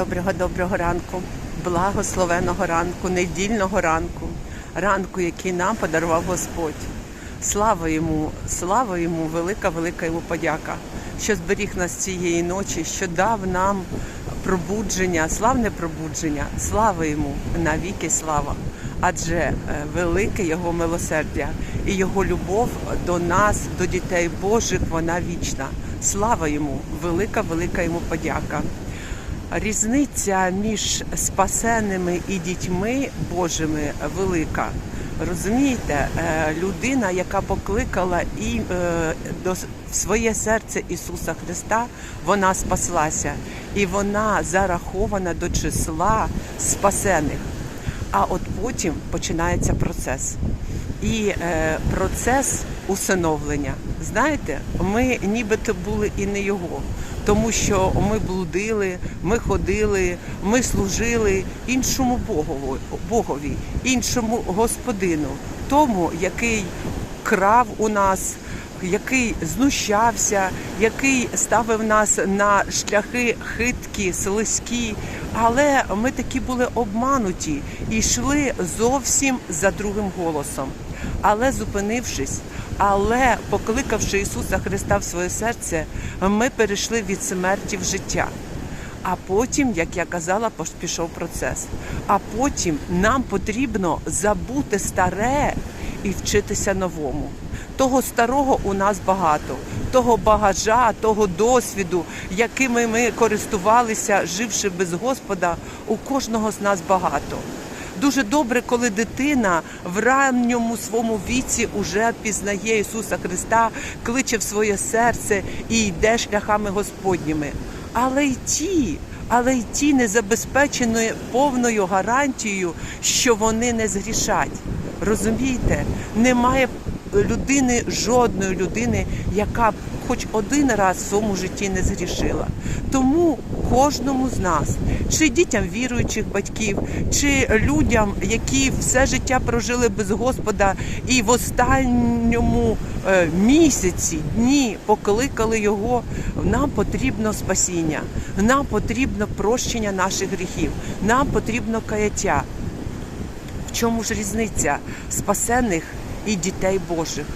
Доброго доброго ранку, благословеного ранку, недільного ранку, ранку, який нам подарував Господь. Слава йому, слава йому, велика, велика йому подяка, що зберіг нас цієї ночі, що дав нам пробудження, славне пробудження. Слава йому, навіки слава. Адже е, велике його милосердя і його любов до нас, до дітей Божих, вона вічна. Слава йому, велика, велика йому подяка. Різниця між спасеними і дітьми Божими велика. Розумієте, Е, людина, яка покликала і е, до своє серце Ісуса Христа, вона спаслася, і вона зарахована до числа спасених. А от потім починається процес. І е, процес усиновлення. Знаєте, ми нібито були і не його, тому що ми блудили, ми ходили, ми служили іншому Богові, Богові, іншому господину, тому, який крав у нас, який знущався, який ставив нас на шляхи хиткі, слизькі. Але ми такі були обмануті і йшли зовсім за другим голосом. Але зупинившись, але покликавши Ісуса Христа в своє серце, ми перейшли від смерті в життя. А потім, як я казала, пішов процес. А потім нам потрібно забути старе і вчитися новому. Того старого у нас багато, того багажа, того досвіду, якими ми користувалися, живши без Господа, у кожного з нас багато. Дуже добре, коли дитина в ранньому своєму віці уже пізнає Ісуса Христа, кличе в своє серце і йде шляхами Господніми. Але й ті, але й ті не забезпечені повною гарантією, що вони не згрішать. Розумієте, немає людини, жодної людини, яка хоч один раз в своєму житті не згрішила. Тому кожному з нас, чи дітям віруючих батьків, чи людям, які все життя прожили без Господа, і в останньому е, місяці, дні покликали його, нам потрібно спасіння, нам потрібно прощення наших гріхів, нам потрібно каяття. В чому ж різниця спасених і дітей Божих?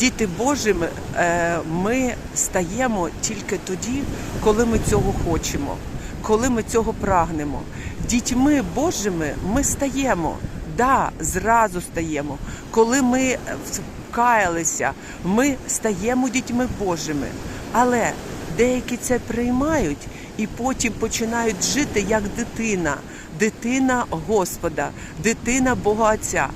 Діти Божими е, ми стаємо тільки тоді, коли ми цього хочемо, коли ми цього прагнемо. Дітьми Божими ми стаємо, да, зразу стаємо. Коли ми вкаялися, ми стаємо дітьми Божими. Але деякі це приймають і потім починають жити як дитина, дитина Господа, дитина Бога Отця.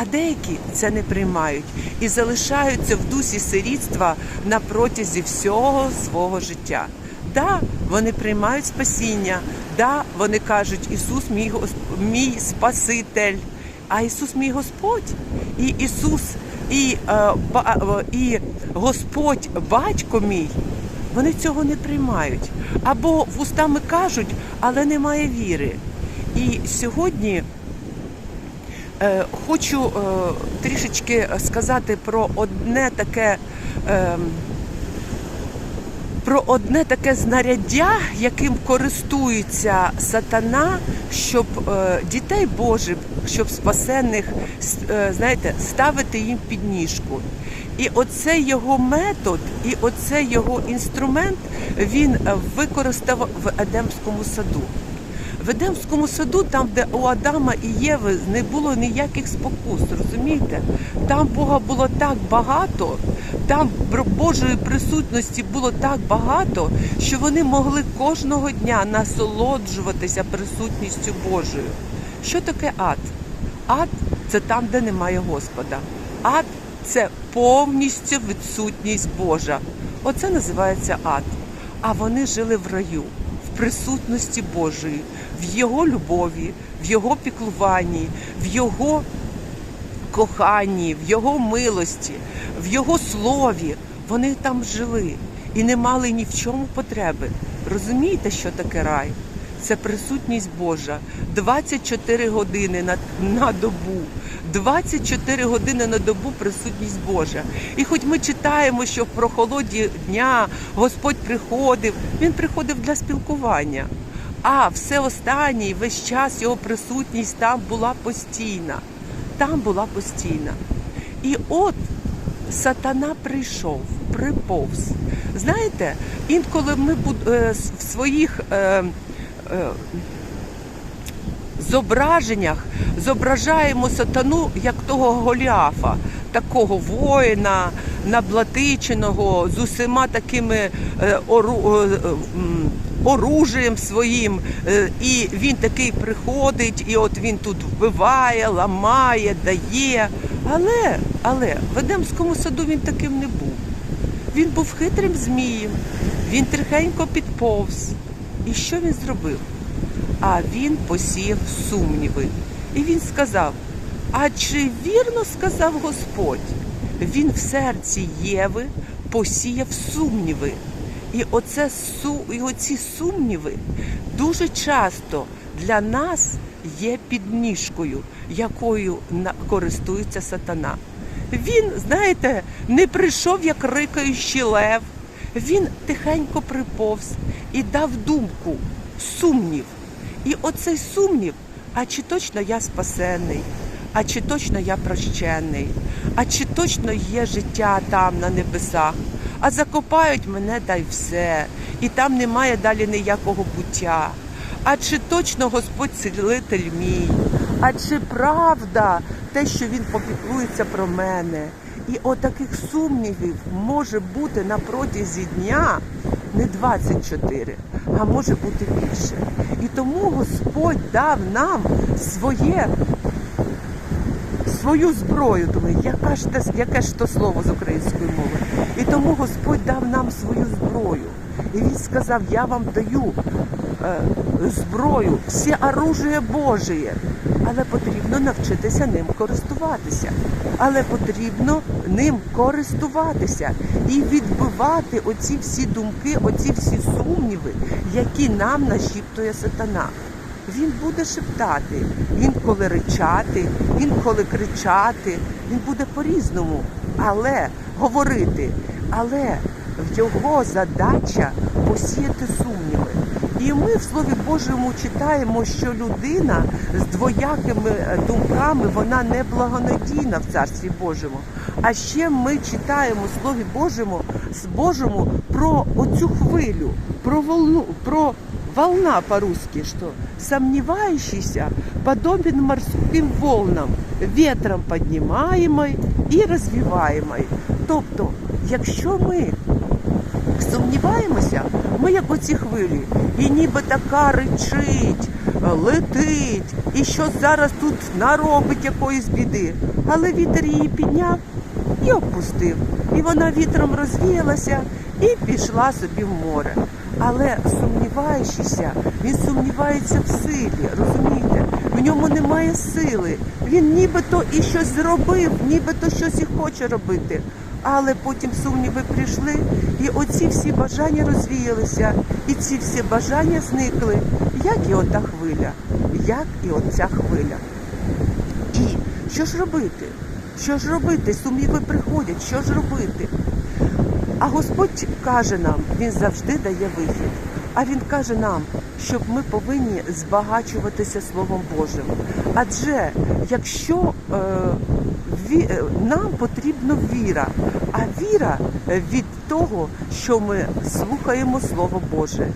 А деякі це не приймають і залишаються в дусі сирітства на протязі всього свого життя. Да, вони приймають спасіння, да, вони кажуть, Ісус мій, мій Спаситель, а Ісус мій Господь. І Ісус, і, е, е, і Господь, батько мій, вони цього не приймають. Або вустами кажуть, але немає віри. І сьогодні Хочу е, трішечки сказати про одне таке. е, Про одне таке знаряддя, яким користується сатана, щоб е, дітей Божих, щоб спасенних, с- е, знаєте, ставити їм під ніжку. І оцей його метод, і оцей його інструмент він е, використав в Едемському саду. В Едемському саду, там, де у Адама і Єви не було ніяких спокус, розумієте? Там Бога було так багато, там Божої присутності було так багато, що вони могли кожного дня насолоджуватися присутністю Божою. Що таке ад? Ад це там, де немає Господа. Ад це повністю відсутність Божа. Оце називається ад. А вони жили в раю, в присутності Божої, в Його любові, в Його піклуванні, в Його коханні, в Його милості, в Його слові. Вони там жили і не мали ні в чому потреби. Розумієте, що таке рай? Це присутність Божа 24 години на, на добу. 24 години на добу присутність Божа. І хоч ми читаємо, що в прохолоді дня Господь приходив, він приходив для спілкування. А все останнє, весь час його присутність там була постійна. Там була постійна. І от сатана прийшов, приповз. Знаєте, інколи ми е, в своїх е, е, зображеннях зображаємо сатану як того Голіафа, такого воїна, наблатиченого, з усіма такими ору, оружієм своїм. Е, І він такий приходить, і от він тут вбиває, ламає, дає. Але, але в Едемському саду він таким не був. Він був хитрим змієм, він тихенько підповз. І що він зробив? А він посіяв сумніви. І він сказав: А чи вірно сказав Господь? Він в серці Єви посіяв сумніви. І, оце, і оці сумніви дуже часто для нас є підніжкою, якою користується сатана. Він, знаєте, не прийшов як рикаючий лев. Він тихенько приповз і дав думку, сумнів. І оцей сумнів, а чи точно я спасений, а чи точно я прощений, а чи точно є життя там на небесах, а закопають мене та й все, і там немає далі ніякого буття. А чи точно Господь цілитель мій? А чи правда те, що він попіклується про мене? І отаких сумнівів може бути на протязі дня не 24, а може бути більше. І тому Господь дав нам своє, свою зброю. Думаю, яка ж те, яке ж то слово з української мови? І тому Господь дав нам свою зброю. І він сказав: Я вам даю е, зброю, все оружие Божие. Але потрібно навчитися ним користуватися. Але потрібно ним користуватися і відбивати оці всі думки, оці всі сумніви, які нам нашіптує сатана. Він буде шептати, інколи ричати, інколи кричати. Він буде по-різному, але говорити. Але його задача посіяти сумніви. І ми в Слові Божому читаємо, що людина з двоякими е, думками вона не благонадійна в Царстві Божому. А ще ми читаємо в Слові Божому, з Божому про оцю хвилю, про волну, про волна по-русски, что сомневающийся подобен морским волнам, ветром піднімаємой і розвиваємой. Тобто, якщо ми сумніваємося, ми як оці хвилі, і ніби така ричить, летить, і що зараз тут наробить якоїсь біди. Але вітер її підняв і опустив. І вона вітром розвіялася і пішла собі в море. Але сумніваючися, він сумнівається в силі, розумієте? В ньому немає сили. Він нібито і щось зробив, нібито щось і хоче робити. Але потім сумніви прийшли, і оці всі бажання розвіялися, і ці всі бажання зникли, як і ота хвиля, як і оця хвиля. І що ж робити? Що ж робити? Сумніви приходять, що ж робити? Господь каже нам, Він завжди дає вихід. А Він каже нам, щоб ми повинні збагачуватися Словом Божим. Адже якщо е, ві, е, нам потрібна віра, а віра е, від того, що ми слухаємо Слово Боже.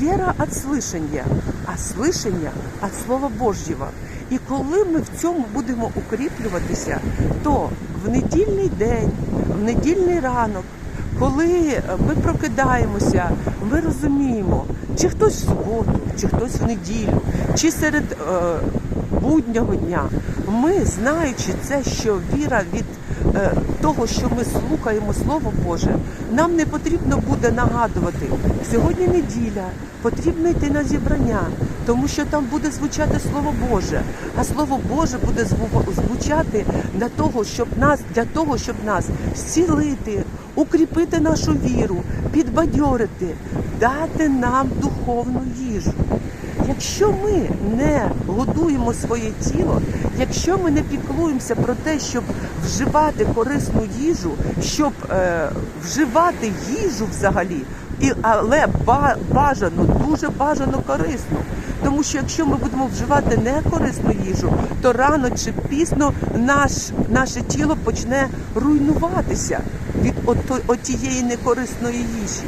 Віра від слышання, а слышання від Слова Божого. І коли ми в цьому будемо укріплюватися, то в недільний день, в недільний ранок, коли ми прокидаємося, ми розуміємо, чи хтось в суботу, чи хтось в неділю, чи серед е, буднього дня, ми, знаючи це, що віра від е, того, що ми слухаємо Слово Боже, нам не потрібно буде нагадувати, сьогодні неділя, потрібно йти на зібрання, тому що там буде звучати Слово Боже, а Слово Боже буде звучати для того, щоб нас, для того, щоб нас зцілити, укріпити нашу віру, підбадьорити, дати нам духовну їжу. Якщо ми не годуємо своє тіло, якщо ми не піклуємося про те, щоб вживати корисну їжу, щоб е, вживати їжу взагалі, І, але бажано, дуже бажано корисно. Тому що якщо ми будемо вживати некорисну їжу, то рано чи пізно наш, наше тіло почне руйнуватися від отієї некорисної їжі.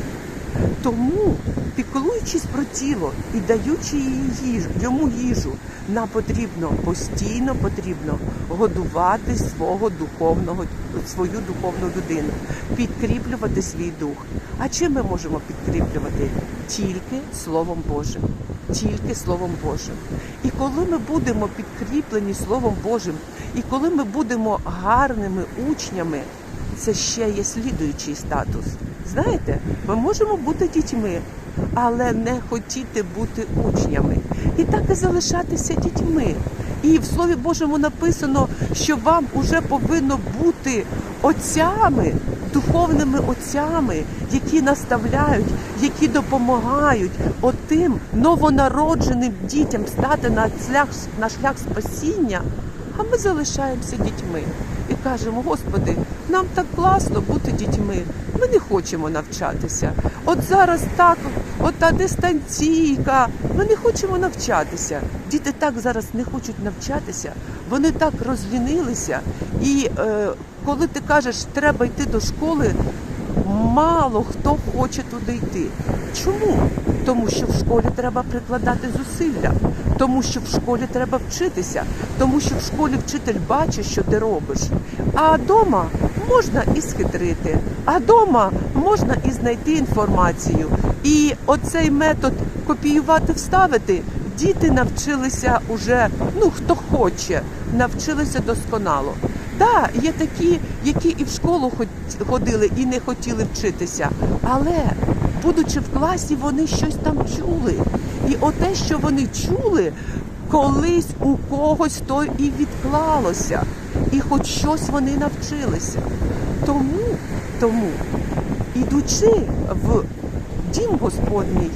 Тому, піклуючись про тіло і даючи їй їжу, йому їжу, нам потрібно постійно потрібно годувати свого духовного, свою духовну людину, підкріплювати свій дух. А чим ми можемо підкріплювати? Тільки Словом Божим. Тільки Словом Божим. І коли ми будемо підкріплені Словом Божим, і коли ми будемо гарними учнями, це ще є слідуючий статус. Знаєте, ми можемо бути дітьми, але не хотіти бути учнями. І так і залишатися дітьми. І в Слові Божому написано, що вам уже повинно бути отцями, духовними отцями, які наставляють, які допомагають отим новонародженим дітям стати на шлях, на шлях спасіння. А ми залишаємося дітьми і кажемо, Господи, нам так класно бути дітьми. Ми не хочемо навчатися. От зараз так, от та дистанційка. Ми не хочемо навчатися. Діти так зараз не хочуть навчатися. Вони так розлінилися. І е, коли ти кажеш, треба йти до школи, мало хто хоче туди йти. Чому? Тому що в школі треба прикладати зусилля, тому що в школі треба вчитися, тому що в школі вчитель бачить, що ти робиш. А вдома можна і схитрити, а вдома можна і знайти інформацію. І оцей метод копіювати, вставити. Діти навчилися уже, ну хто хоче, навчилися досконало. Так, є такі, які і в школу ходили і не хотіли вчитися, але будучи в класі, вони щось там чули. І оте, що вони чули, колись у когось то і відклалося, і хоч щось вони навчилися. Тому, тому, ідучи в дім Господній,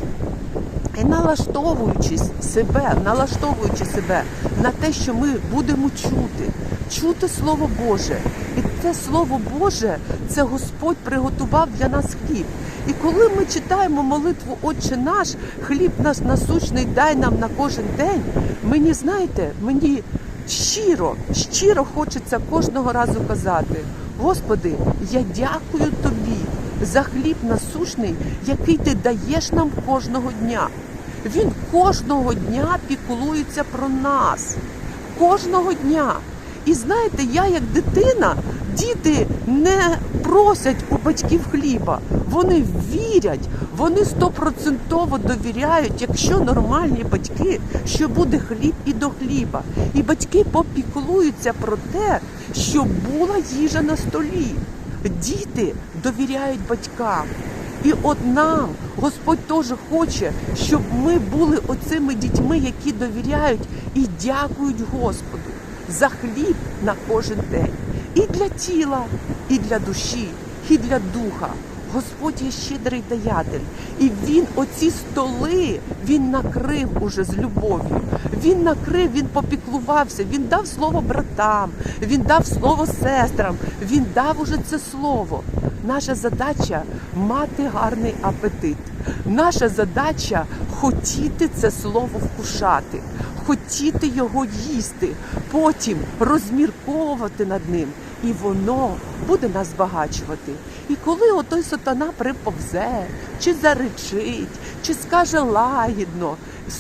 і налаштовуючись себе, налаштовуючи себе на те, що ми будемо чути, чути Слово Боже. І це Слово Боже, це Господь приготував для нас хліб. І коли ми читаємо молитву Отче наш, хліб наш насущний дай нам на кожен день, мені знаєте, мені щиро, щиро хочеться кожного разу казати: Господи, я дякую Тобі за хліб насушний, який ти даєш нам кожного дня. Він кожного дня піклується про нас. Кожного дня. І знаєте, я як дитина, діти не просять у батьків хліба. Вони вірять, вони стопроцентово довіряють, якщо нормальні батьки, що буде хліб і до хліба. І батьки попіклуються про те, щоб була їжа на столі. Діти довіряють батькам. І от нам Господь теж хоче, щоб ми були оцими дітьми, які довіряють і дякують Господу за хліб на кожен день. І для тіла, і для душі, і для духа. Господь є щедрий даятель. І він оці столи він накрив уже з любов'ю. Він накрив, він попіклувався, він дав слово братам, він дав слово сестрам, він дав уже це слово. Наша задача мати гарний апетит. Наша задача хотіти це слово вкушати, хотіти його їсти, потім розмірковувати над ним, і воно буде нас збагачувати. І коли отой сатана приповзе, чи заречить, чи скаже лагідно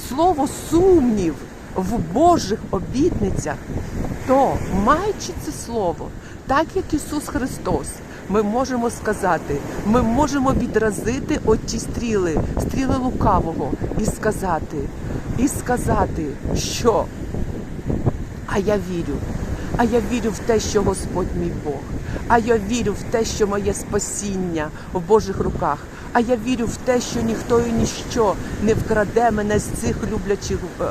слово сумнів в Божих обітницях, то маючи це слово, так як Ісус Христос, ми можемо сказати, ми можемо відразити оті стріли, стріли лукавого, і сказати, і сказати, що а я вірю. А я вірю в те, що Господь мій Бог. А я вірю в те, що моє спасіння в Божих руках. А я вірю в те, що ніхто і ніщо не вкраде мене з цих люблячих е,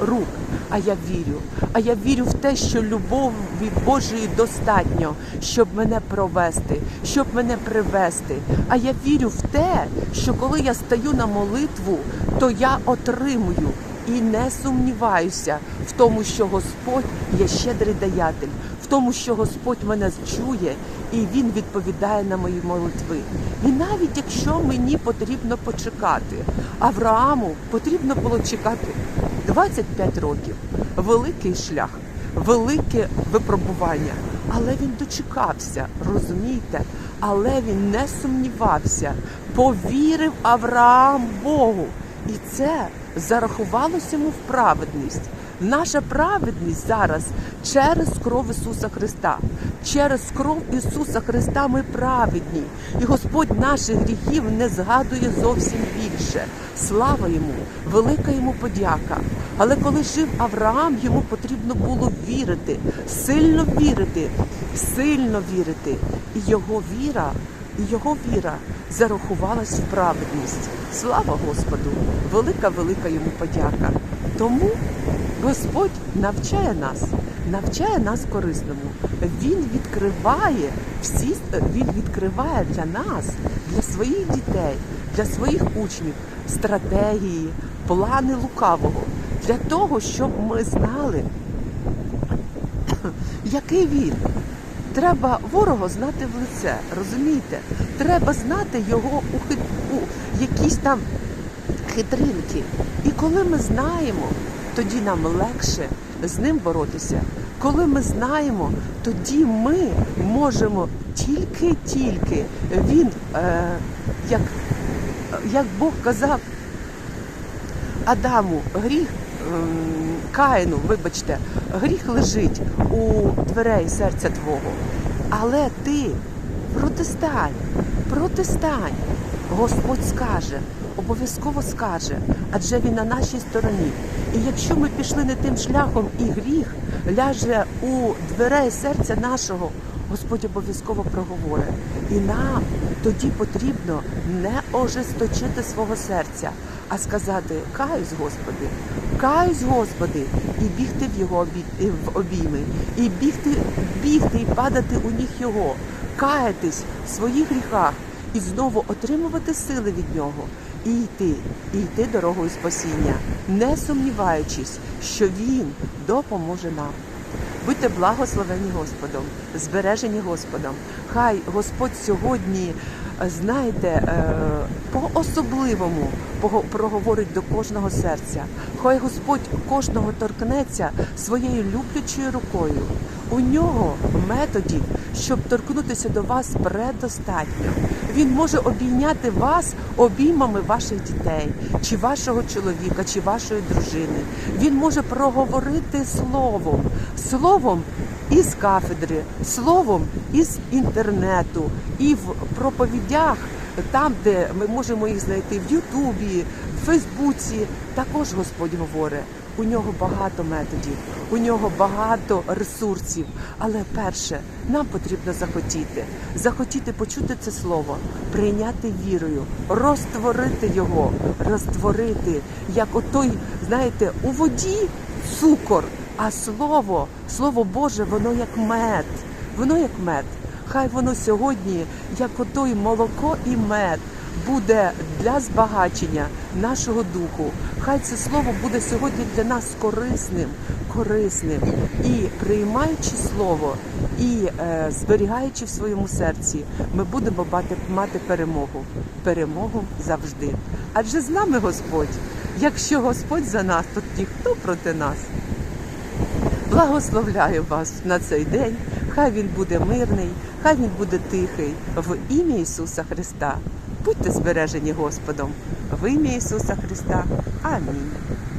рук. А я вірю. А я вірю в те, що любові Божої достатньо, щоб мене провести, щоб мене привести. А я вірю в те, що коли я стаю на молитву, то я отримую і не сумніваюся в тому, що Господь є щедрий даятель, в тому, що Господь мене чує і Він відповідає на мої молитви. І навіть якщо мені потрібно почекати, Аврааму потрібно було чекати 25 років, великий шлях, велике випробування. Але він дочекався, розумієте? Але він не сумнівався, повірив Авраам Богу. І це зарахувалося йому в праведність. Наша праведність зараз через кров Ісуса Христа. Через кров Ісуса Христа ми праведні. І Господь наших гріхів не згадує зовсім більше. Слава йому, велика йому подяка. Але коли жив Авраам, йому потрібно було вірити, сильно вірити, сильно вірити. І його віра, і його віра зарахувалась в праведність. Слава Господу! Велика, велика йому подяка. Тому Господь навчає нас, навчає нас корисному. Він відкриває всі, він відкриває для нас, для своїх дітей, для своїх учнів стратегії, плани лукавого, для того, щоб ми знали, який він. Треба ворога знати в лице, розумієте? Треба знати його у, хит... у якісь там хитринки. І коли ми знаємо, тоді нам легше з ним боротися. Коли ми знаємо, тоді ми можемо тільки-тільки він, е, як, як Бог казав Адаму, гріх Каїну, вибачте, гріх лежить у дверей серця твого. Але ти протистань, протистань. Господь скаже, обов'язково скаже, адже він на нашій стороні. І якщо ми пішли не тим шляхом, і гріх ляже у дверей серця нашого, Господь обов'язково проговорить. І нам тоді потрібно не ожесточити свого серця, а сказати Каюсь, Господи, каюсь, Господи, і бігти в його обі- в обійми, і бігти, бігти і падати у ніг Його, каятись в своїх гріхах і знову отримувати сили від нього. І йти, і йти дорогою спасіння, не сумніваючись, що Він допоможе нам. Будьте благословені Господом, збережені Господом. Хай Господь сьогодні, знаєте, е, по-особливому проговорить до кожного серця. Хай Господь кожного торкнеться своєю люблячою рукою. У нього методів, щоб торкнутися до вас, предостатньо. Він може обійняти вас обіймами ваших дітей, чи вашого чоловіка, чи вашої дружини. Він може проговорити словом, словом із кафедри, словом із інтернету і в проповідях. Там, де ми можемо їх знайти в Ютубі, в Фейсбуці, також Господь говорить. У нього багато методів, у нього багато ресурсів. Але перше, нам потрібно захотіти, захотіти почути це слово, прийняти вірою, розтворити його, розтворити, як отой, знаєте, у воді цукор, а слово, слово Боже, воно як мед, воно як мед. Хай воно сьогодні, як отой молоко і мед, буде для збагачення нашого духу. Хай це слово буде сьогодні для нас корисним, корисним і приймаючи слово і е, зберігаючи в своєму серці, ми будемо мати, мати перемогу. Перемогу завжди. Адже з нами Господь. Якщо Господь за нас, то тоді хто проти нас? Благословляю вас на цей день. Хай він буде мирний, хай він буде тихий в ім'я Ісуса Христа. Будьте збережені Господом в ім'я Ісуса Христа. Амінь.